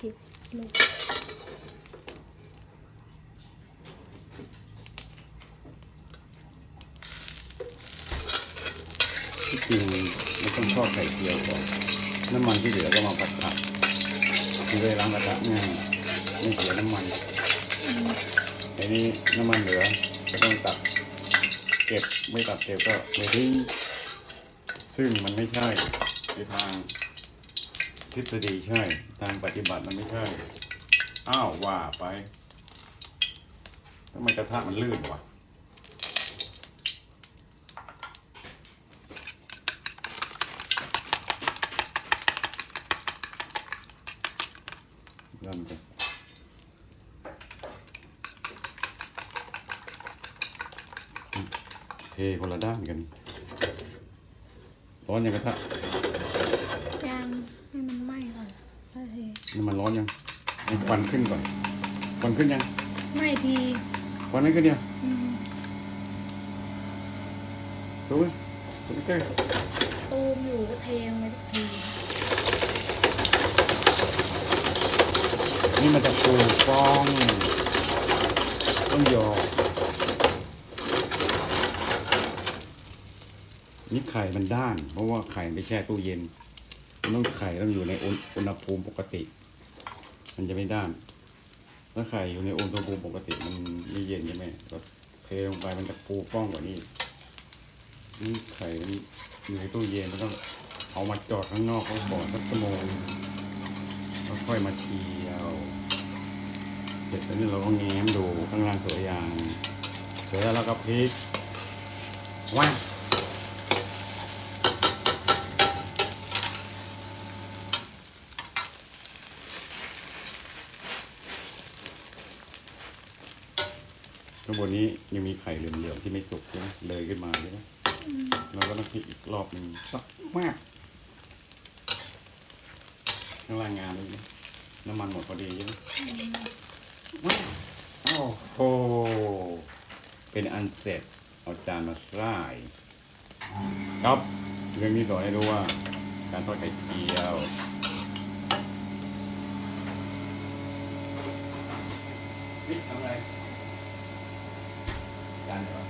ผิดลูกที่จริงมันต้องทอดไข่เจียวก่อนน้ำมันที่เหลือก็มาผัดผัดคือเลยล้างกระทะง่ายไม่เสียน้ำมันไอ้นี้น้ำมันเหลือก็ต้องตักเก็บไม่ตักเก็บก็ไม่ทิ้งซึ่งมันไม่ใช่ในทาง ทฤษฎีใช่ ทางปฏิบัติมันไม่ใช่ อ้าวว่าไปทำไมกระทะมันลื่นวะเริ่มกันเทคนละด้านกัน ร้อนยังกระทะ ย่างให้มันไหม้ก่อนโอเค น้ำมันร้อนยังให้ควันขึ้นก่อนควันขึ้นยังไหม้ทีควันไม่ขึ้นยังอืมดูไหมดูใกล้ตูมอยู่ก็เทลงไปทุกทีนี่มันจะฟูฟองต้องยอนี่ไข่มันด้าน เพราะว่าไข่ไม่แช่ตู้เย็นมันต้องไข่ต้องอยู่ในอุณอุณหภูมิปกติ มันจะไม่ด้าน ถ้าไข่อยู่ในโอุณหภูปกติมันไม่เย็นใช่ไหมก็เทลงไปมันจะฟูฟ่องกว่านี้นี่ไข่มันอยู่ในตู้เย็นมันต้องเอามาจอดข้างนอกเขาก่อนสักชั่วโมงแล้วค่อยมาเคี่ยวเสร็จแล้วนี่เราก็แง้มดูข้างล่างสวยอย่างเสร็จแล้วเราก็พลิกว้า ข้างบนนี้ยังมีไข่เหลืองๆที่ไม่สุกใช่ไหมเลยขึ้นมาใช่ไหมเราก็ต้องพลิกอีกรอบหนึ่งสักมากข้างล่างงานเลยนะน้ำมันหมดพอดีใช่ไหมว้าวโอ้โหเป็นอันเสร็จเอาจานมาใส่ครับเรื่องนี้สอนให้รู้ว่า การทอดไข่เจียวนี่ทำอะไร done